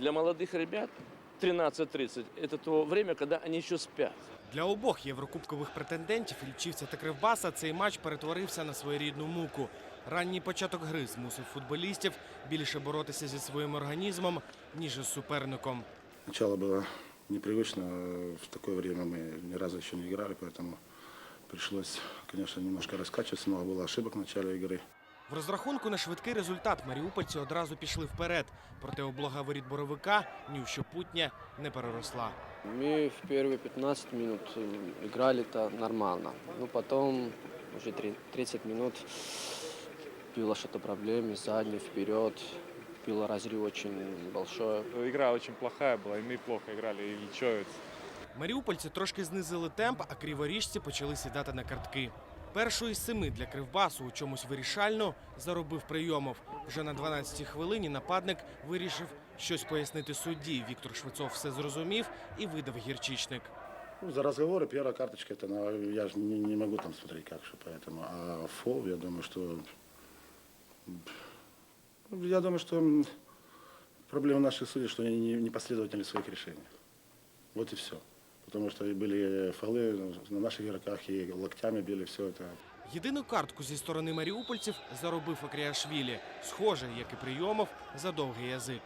Для молодых ребят 13.30 – это то время, когда они еще спят. Для обох єврокубкових претендентів Ільчівця та Кривбаса цей матч перетворився на своєрідну муку. Ранній початок гри змусив футболістів більше боротися зі своїм організмом, ніж із суперником. Начало было непривычно. В такое время мы ни разу еще не играли, поэтому пришлось, конечно, немножко раскачиваться. Много было ошибок в начале игры. В розрахунку на швидкий результат маріупольці одразу пішли вперед. Проте облога воріт боровика ні в що путня не переросла. Мы в первые 15 минут э, играли-то нормально. Ну, потом уже три- 30 минут было что-то проблемы, задний, вперед. Было разрыв очень большой. Игра очень плохая была, и мы плохо играли, и ничего. Маріупольці трошки знизили темп, а криворіжці почали сідати на картки. Першу із семи для Кривбасу у чомусь вирішально заробив прийомов. Вже на 12-й хвилині нападник вирішив щось пояснити судді. Віктор Швецов все зрозумів і видав гірчичник. Ну, за разговоры первая карточка, это на- я же не, не могу там смотреть как что, поэтому. А фол, я думаю, что... Я думаю, что м, проблема наших судей, что они не, не последовательны в своих решениях. Вот и все. Потому что и были фолы на наших игроках, и локтями били, все это. Єдину картку зі сторони маріупольців заробив Акріашвілі. Схоже, як і прийомов, за довгий язик.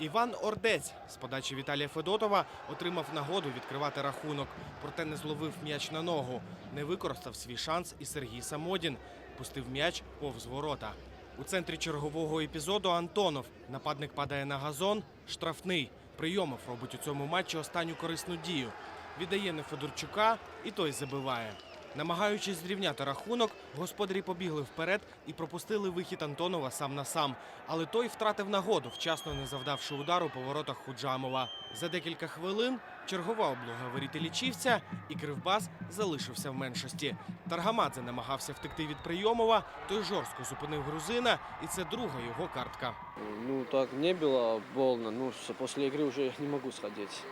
Іван Ордець з подачі Віталія Федотова отримав нагоду відкривати рахунок, проте не зловив м'яч на ногу. Не використав свій шанс і Сергій Самодін. Пустив м'яч повз ворота. У центрі чергового епізоду Антонов. Нападник падає на газон. Штрафний. Прийомов робить у цьому матчі останню корисну дію. Віддає на Федорчука, і той забиває. Намагаючись зрівняти рахунок, господарі побігли вперед і пропустили вихід Антонова сам на сам. Але той втратив нагоду, вчасно не завдавши удару по воротах Худжамова. За декілька хвилин чергова облога воріт лічівця, і Кривбас залишився в меншості. Таргамадзе намагався втекти від прийомова, той жорстко зупинив грузина, і це друга його картка. Ну, так не было больно. Ну, с- после игры уже я не могу сходить.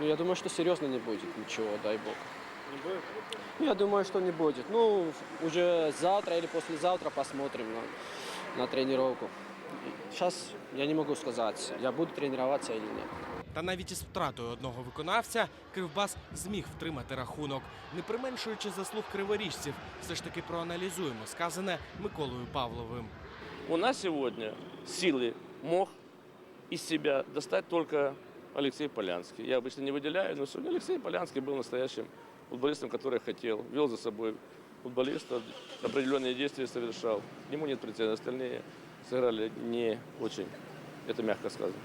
Ну, я думаю, что серьезно не будет ничего, дай бог. Не будет? Ну, я думаю, что не будет. Ну, уже завтра или послезавтра посмотрим на, на тренировку. Сейчас я не могу сказать, я буду тренироваться или нет. Та навіть із втратою одного виконавця Кривбас зміг втримати рахунок. Не применшуючи заслуг криворіжців, все ж таки проаналізуємо сказане Миколою Павловим. У нас сегодня силы мог из себя достать только Алексей Полянский. Я обычно не выделяю, но сегодня Алексей Полянский был настоящим футболистом, который хотел, вел за собой футболиста, определенные действия совершал. К нему нет претензий, остальные сыграли не очень, это мягко сказано.